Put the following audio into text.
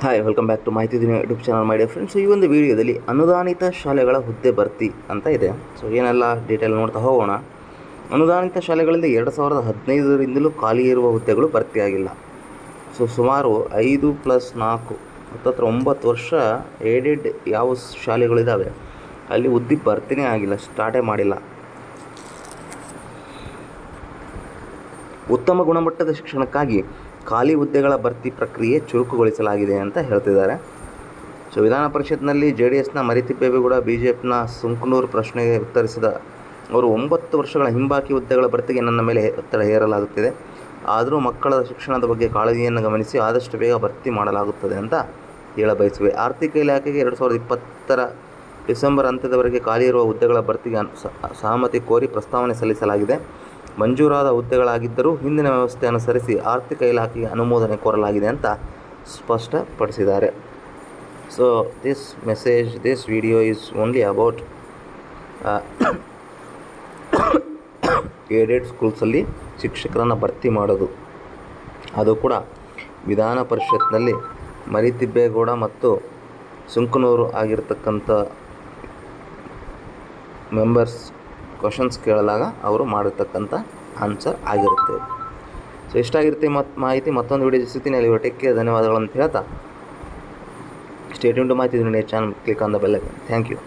Hi welcome back to ಮಾಹಿತಿ ದಿನ YouTube channel my dear friends ಈ ಒಂದು ವಿಡಿಯೋದಲ್ಲಿ ಅನುದಾನಿತ ಶಾಲೆಗಳ ಹುದ್ದೆ ಭರ್ತಿ ಅಂತ ಇದೆ. ಸೊ ಏನೆಲ್ಲ ಡೀಟೇಲ್ ನೋಡ್ತಾ ಹೋಗೋಣ. ಅನುದಾನಿತ ಶಾಲೆಗಳಲ್ಲಿ ಎರಡು ಸಾವಿರದ ಹದಿನೈದರಿಂದಲೂ ಖಾಲಿ ಇರುವ ಹುದ್ದೆಗಳು ಭರ್ತಿಯಾಗಿಲ್ಲ ಸೊ ಸುಮಾರು ಐದು ಪ್ಲಸ್ ನಾಲ್ಕು, ಹತ್ತತ್ರ ಒಂಬತ್ತು ವರ್ಷ ಏಡೆಡ್ ಯಾವ ಶಾಲೆಗಳಿದ್ದಾವೆ ಅಲ್ಲಿ ಹುದ್ದೆ ಭರ್ತಿನೇ ಆಗಿಲ್ಲ ಸ್ಟಾರ್ಟೇ ಮಾಡಿಲ್ಲ. ಉತ್ತಮ ಗುಣಮಟ್ಟದ ಶಿಕ್ಷಣಕ್ಕಾಗಿ ಖಾಲಿ ಹುದ್ದೆಗಳ ಭರ್ತಿ ಪ್ರಕ್ರಿಯೆ ಚುರುಕುಗೊಳಿಸಲಾಗಿದೆ ಅಂತ ಹೇಳ್ತಿದ್ದಾರೆ. ಸೊ, ವಿಧಾನ ಪರಿಷತ್ನಲ್ಲಿ ಜೆ ಡಿ ಎಸ್ನ ಕೂಡ ಬಿ ಜೆ ಪಿನ ಸುಂಕನೂರು ಪ್ರಶ್ನೆಗೆ ಉತ್ತರಿಸಿದ ಅವರು, ಒಂಬತ್ತು ವರ್ಷಗಳ ಹಿಂಬಾಕಿ ಹುದ್ದೆಗಳ ಭರ್ತಿಗೆ ನನ್ನ ಮೇಲೆ ಒತ್ತಡ ಹೇರಲಾಗುತ್ತಿದೆ. ಆದರೂ ಮಕ್ಕಳ ಶಿಕ್ಷಣದ ಬಗ್ಗೆ ಕಾಳಜಿಯನ್ನು ಗಮನಿಸಿ ಆದಷ್ಟು ಬೇಗ ಭರ್ತಿ ಮಾಡಲಾಗುತ್ತದೆ ಅಂತ ಹೇಳಬಯಸುವೆ. ಆರ್ಥಿಕ ಇಲಾಖೆಗೆ ಎರಡು ಸಾವಿರದ ಇಪ್ಪತ್ತರ ಡಿಸೆಂಬರ್ ಅಂತ್ಯದವರೆಗೆ ಖಾಲಿ ಇರುವ ಹುದ್ದೆಗಳ ಭರ್ತಿಗೆ ಸಹಮತಿ ಕೋರಿ ಪ್ರಸ್ತಾವನೆ ಸಲ್ಲಿಸಲಾಗಿದೆ. ಮಂಜೂರಾದ ಹುದ್ದೆಗಳಾಗಿದ್ದರೂ ಹಿಂದಿನ ವ್ಯವಸ್ಥೆ ಅನುಸರಿಸಿ ಆರ್ಥಿಕ ಇಲಾಖೆಗೆ ಅನುಮೋದನೆ ಕೋರಲಾಗಿದೆ ಅಂತ ಸ್ಪಷ್ಟಪಡಿಸಿದ್ದಾರೆ. So this message this video is only about aided ಸ್ಕೂಲ್ಸಲ್ಲಿ ಶಿಕ್ಷಕರನ್ನು ಭರ್ತಿ ಮಾಡೋದು. ಅದು ಕೂಡ ವಿಧಾನ ಪರಿಷತ್ನಲ್ಲಿ ಮರಿತಿಬ್ಬೇಗೌಡ ಮತ್ತು ಸುಂಕನೂರು ಆಗಿರ್ತಕ್ಕಂಥ ಮೆಂಬರ್ಸ್ ಕ್ವಶನ್ಸ್ ಕೇಳಿದಾಗ ಅವರು ಮಾಡಿರ್ತಕ್ಕಂಥ ಆನ್ಸರ್ ಆಗಿರುತ್ತೆ. ಸೊ ಇಷ್ಟಾಗಿರುತ್ತೆ ಮತ್ತು ಮಾಹಿತಿ? ಮತ್ತೊಂದು ವಿಡಿಯೋ ಸಿಗ್ತೀನಿ. ಅಲ್ಲಿ ಟೆಕ್ಕೆ ಧನ್ಯವಾದಗಳು ಅಂತ ಹೇಳ್ತಾ. ಸ್ಟೇಟ್ಯೂನ್ ಮಾಹಿತಿ channel click on the bell thank you